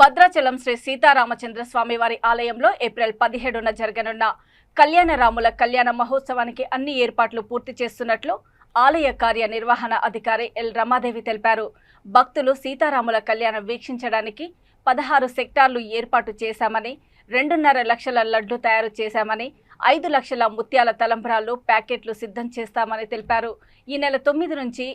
భద్రాచలం శ్రీ సీతారామచంద్ర స్వామి వారి ఆలయంలో ఏప్రిల్ పదిహేడున జరగనున్న కళ్యాణరాముల కళ్యాణ మహోత్సవానికి అన్ని ఏర్పాట్లు పూర్తి చేస్తున్నట్లు ఆలయ కార్యనిర్వహణ అధికారి ఎల్ రమాదేవి తెలిపారు. భక్తులు సీతారాముల కళ్యాణం వీక్షించడానికి పదహారు సెక్టార్లు ఏర్పాటు చేశామని రెండున్నర లక్షల లడ్లు తయారు చేశామని ఐదు లక్షల ముత్యాల తలంబ్రాలు ప్యాకెట్లు సిద్ధం చేస్తామని తెలిపారు. ఈ నెల తొమ్మిది నుంచి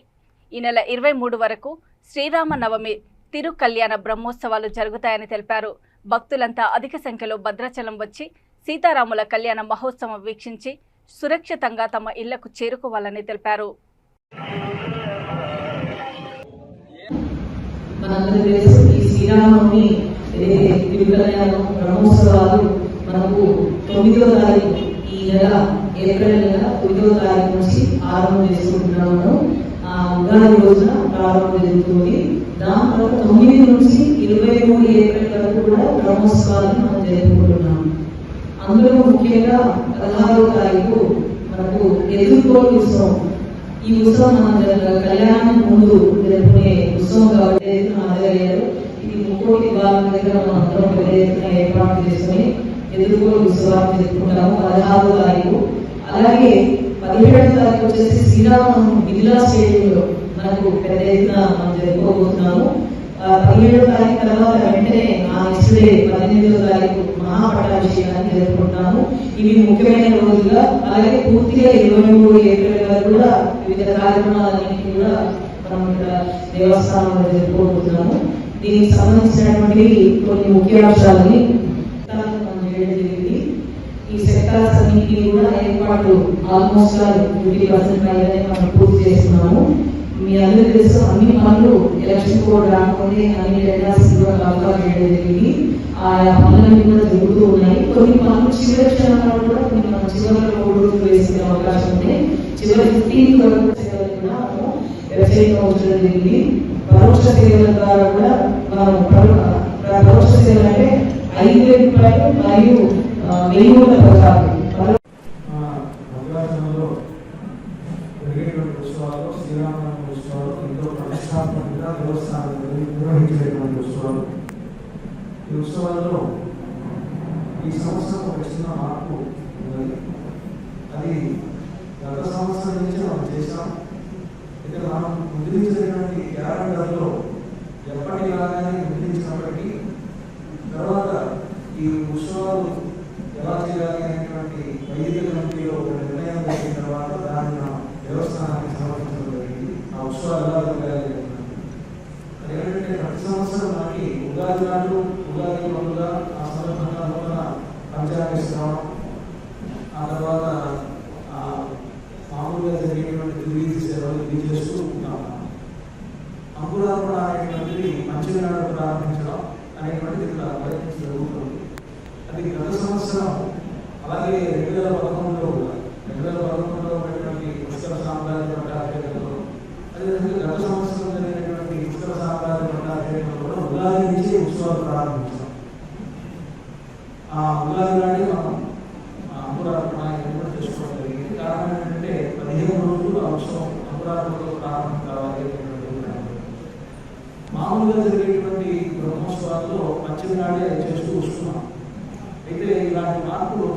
ఈ నెల ఇరవై మూడు వరకు శ్రీరామనవమి తిరు కళ్యాణ బ్రహ్మోత్సవాలు జరుగుతాయని తెలిపారు. భక్తులంతా అధిక సంఖ్యలో భద్రాచలం వచ్చి సీతారాముల కళ్యాణ మహోత్సవం వీక్షించి సురక్షితంగా తమ ఇళ్ళకు చేరుకోవాలని తెలిపారు. మనకు తొమ్మిదవ తారీఖు ఈ నెల ఏప్రిల్ నెల తొమ్మిదవ తారీఖు నుంచి ఆరంభం చేసుకుంటున్నాము. ఉగాది రోజున ప్రారంభం జరుగుతుంది దాని తర్వాత తొమ్మిది నుంచి ఇరవై మూడు ఏప్రిల్ వరకు కూడా బ్రహ్మోత్సవాలను మనం జరుపుకుంటున్నాము అందులో ముఖ్యంగా పదహారవ తారీఖు మనకు ఎదుర్కోలు ఉత్సవం. ఈ ఉత్సవం మన కళ్యాణం ముందు జరుపుకునే ఉత్సవం కాబట్టి పెద్ద ఇది ముక్కోటి భాగం దగ్గర మనం అందరం పెద్ద ఎత్తున ఏర్పాటు చేసుకుని ఎదుర్కోలు ఉత్సవాన్ని జరుపుకుంటాము పదహారవ తారీఖు. అలాగే పదిహేడవ తారీఖు వచ్చేసి శ్రీరామం మిథిలా స్టేడియంలో. మనకు పెద్ద ఎత్తున మనం జరుపుకోబోతున్నాము. ఆ, పదిహేడవ తారీఖు తర్వాత వెంటనే ఆ నెక్స్ట్ డే పద్దెనిమిదవ తారీఖు మహాపట్టాభిషేకాన్ని జరుపుకుంటున్నాము ఇవి ముఖ్యమైన రోజుగా అలాగే పూర్తిగా ఇరవై మూడు ఏప్రిల్ వరకు కూడా వివిధ కార్యక్రమాలన్నింటినీ కూడా మనం ఇక్కడ దేవస్థానంలో జరుపుకోబోతున్నాము. దీనికి సంబంధించినటువంటి కొన్ని ముఖ్య అంశాలని ఈ సెక్టార్స్ అన్నింటినీ కూడా ఏర్పాటు ఆల్మోస్ట్ ఫిఫ్టీ పర్సెంట్ పైనే మనం పూర్తి చేస్తున్నాము. మీ అందరికీ తెలుసు అన్ని పనులు ఎలక్షన్ కోడ్ రాకపోతే అన్ని టెండర్స్ కూడా కాల్ఫర్ చేయడం జరిగింది. ఆ పనులన్నీ కూడా జరుగుతూ ఉన్నాయి. కొన్ని పనులు చివరి క్షణాలు కూడా కొన్ని మన చివరిలో మూడు రోజులు అవకాశం ఉంది. చివరి ఫిఫ్టీన్ వరకు సేవలు కూడా మనము వెబ్సైట్లో ఉంచడం జరిగింది. పరోక్ష సేవల ద్వారా కూడా మనం పరోక్ష సేవలు అంటే ఐదు రూపాయలు మరియు ఆ, వెయ్యి ప్రకారం పదహారు పరో- ఆ భద్రాచలంలో జరిగేటువంటి ఉత్సవాలు శ్రీరామనవమి ఉత్సవాలు ఎంతో ప్రతిష్టాత్మకంగా దేవస్థానం నిర్వహించేటువంటి ఉత్సవాలు ఈ ఉత్సవాల్లో ఈ సంవత్సరం ఒక చిన్న మార్పు ఉన్నది. అది గత సంవత్సరం నుంచి మనం చేసాం ఇక్కడ మనం ముద్రించినటువంటి క్యాలెండర్లో ఎప్పటిలాగానే ముద్రించినప్పటికీ తర్వాత ఈ ఉత్సవాలు ఎలా చేయాలి అనేటువంటి వైద్య కమిటీలో ఒక నిర్ణయం జరిగిన తర్వాత దాన్ని మన దేవస్థానానికి సమర్పించడం జరిగింది ఆ ఉత్సవాలు ఎలా అదేంటంటే ప్రతి సంవత్సరం మనకి ఉగాది నాడు ఉగాది పండుగ ఆ సందర్భంగా నూతన పంచాంగ శ్రవణం ఆ తర్వాత ఆ మామూలుగా జరిగేటువంటి తిరిగి సేవలు ఇవి చేస్తూ ఉంటాం అంకురార్పణ అనేటువంటిది మంచినాడు ప్రారంభించడం అనేటువంటిది ఇక్కడ ప్రయత్నం జరుగుతుంది అది గత సంవత్సరం అలాగే రెండు వేల పదకొండులో కూడా రెండు వేల పదకొండులో ఉన్నటువంటి పుస్తక సామ్రాజ్య పట్టాభిషేకంలో అదేవిధంగా గత సంవత్సరం జరిగినటువంటి పుస్తక సామ్రాజ్య పట్టాభిషేకంలో కూడా ఉగాది నుంచి ఉత్సవాలు ప్రారంభించాం. ఆ ఉగాది నాడే మనం ఆ అంకురార్పణ ఏర్పాటు చేసుకోవడం జరిగింది. కారణం ఏంటంటే పదిహేను రోజులు ఆ ఉత్సవం అంకురార్పణతో ప్రారంభం కావాలి మామూలుగా జరిగేటువంటి బ్రహ్మోత్సవాల్లో పచ్చడి నాడే చేస్తూ వస్తున్నాం. అయితే ఇలాంటి మార్పులు